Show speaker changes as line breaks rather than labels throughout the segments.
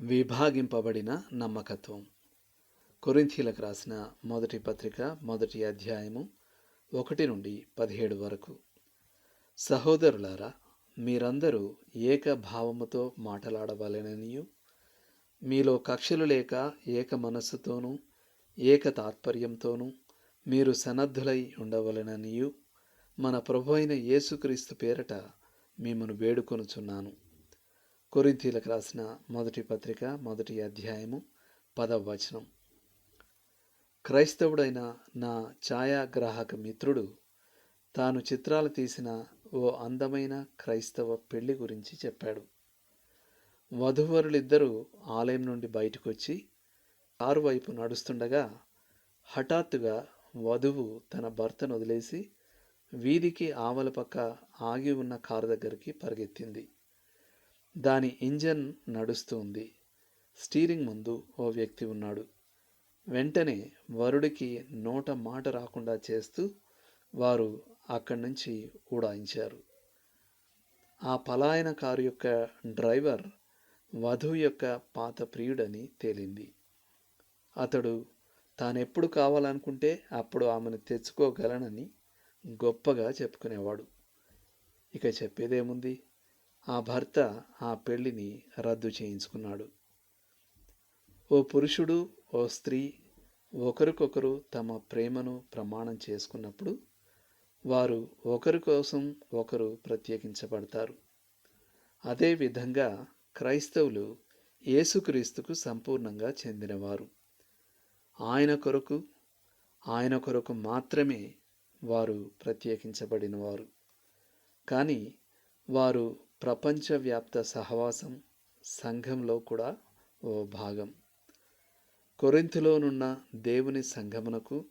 విభాగింపబడిన నమ్మకత్వం. కొరింథీలకు రాసిన మొదటి పత్రిక మొదటి అధ్యాయము ఒకటి నుండి పదిహేడు వరకు. సహోదరులారా మీరందరూ ఏక భావముతో మాటలాడవలెననియు. మీలో కక్షలు లేక ఏక మనస్సుతోనూ ఏక తాత్పర్యంతోనూ మీరు సన్నద్ధులై ఉండవలెననియు. మన ప్రభు అయిన యేసుక్రీస్తు పేరట మిమ్మను వేడుకొనుచున్నాను. కొరింతీలకు రాసిన మొదటి పత్రిక మొదటి అధ్యాయము పదవ వచనం క్రైస్తవుడైన నా ఛాయాగ్రాహక మిత్రుడు తాను చిత్రాలు తీసిన ఓ అందమైన క్రైస్తవ పెళ్ళి గురించి చెప్పాడు. వధువరులిద్దరూ ఆలయం నుండి బయటకు వచ్చి కారు వైపు నడుస్తుండగా హఠాత్తుగా వధువు తన భర్తను వదిలేసి వీధికి ఆవల పక్క ఆగి ఉన్న కారు దగ్గరికి పరిగెత్తింది. దాని ఇంజన్ నడుస్తూ ఉంది. స్టీరింగ్ ముందు ఓ వ్యక్తి ఉన్నాడు. వెంటనే వరుడికి నోట మాట రాకుండా చేస్తూ వారు అక్కడి నుంచి ఉడాయించారు ఆ పలాయన కారు యొక్క డ్రైవర్ వధువు యొక్క పాత ప్రియుడని తేలింది. అతడు తానెప్పుడు కావాలనుకుంటే అప్పుడు ఆమెను తెచ్చుకోగలనని గొప్పగా చెప్పుకునేవాడు. ఇక చెప్పేదేముంది? ఆ భర్త ఆ పెళ్ళిని రద్దు చేయించుకున్నాడు. ఓ పురుషుడు ఓ స్త్రీ ఒకరికొకరు తమ ప్రేమను ప్రమాణం చేసుకున్నప్పుడు వారు ఒకరి కోసం ఒకరు ప్రత్యేకించబడతారు. అదేవిధంగా క్రైస్తవులు యేసుక్రీస్తుకు సంపూర్ణంగా చెందినవారు. ఆయన కొరకు ఆయన కొరకు మాత్రమే వారు ప్రత్యేకించబడినవారు. కానీ వారు ప్రపంచవ్యాప్త సహవాసం సంఘంలో కూడా ఓ భాగం. కొరింథులోనున్న దేవుని సంఘమునకు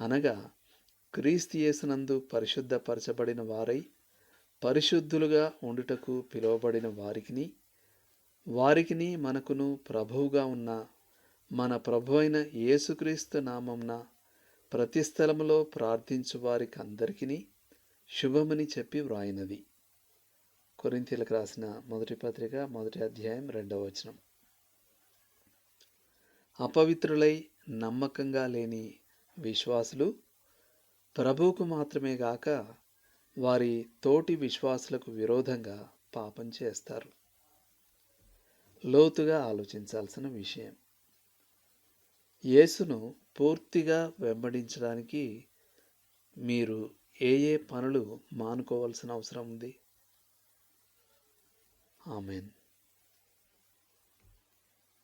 అనగా క్రీస్తియేసునందు పరిశుద్ధపరచబడిన వారై పరిశుద్ధులుగా ఉండుటకు పిలువబడిన వారికిని వారికిని మనకును ప్రభువుగా ఉన్న మన ప్రభు అయిన యేసుక్రీస్తు నామంన ప్రతి స్థలములో ప్రార్థించు వారికి అందరికీ శుభమని చెప్పి వ్రాయినది. కొరింతీలకు రాసిన మొదటి పత్రిక మొదటి అధ్యాయం రెండవ వచనం. అపవిత్రులై నమ్మకంగా లేని విశ్వాసులు ప్రభువుకు మాత్రమే గాక వారి తోటి విశ్వాసులకు విరోధంగా పాపం చేస్తారు. లోతుగా ఆలోచించాల్సిన విషయం. యేసును పూర్తిగా వెంబడించడానికి మీరు ఏ ఏ పనులు మానుకోవాల్సిన అవసరం ఉంది? Amen.